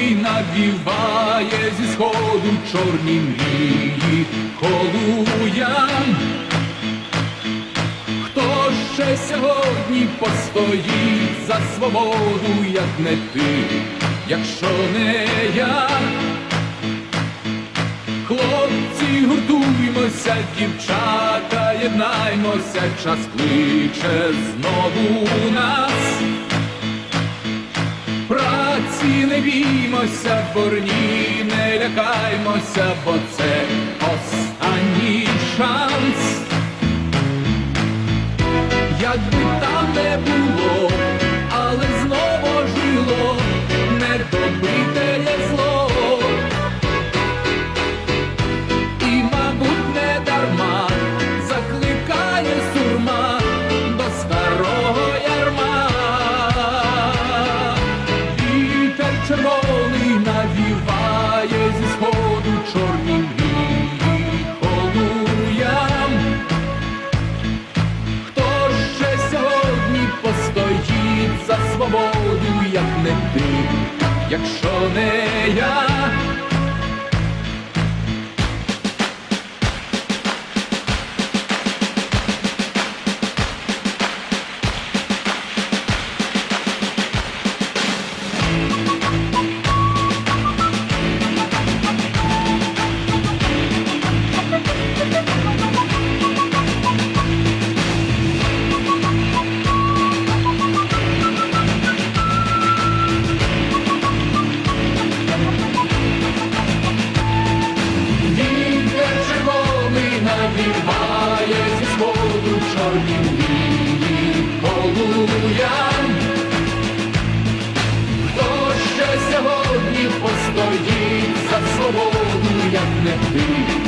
навіває зі сходу чорні мрії холуям. Хто ще сьогодні постоїть за свободу, як не ти, якщо не я? Хлопці, гуртуймося, дівчата, єднаймося, час кличе знову нас. Праці не біймося, борні не лякаймося, бо це останній шанс. Якби там не було, якщо не я? Полуям. Хто ще сьогодні постоїть за свободу, як не ти,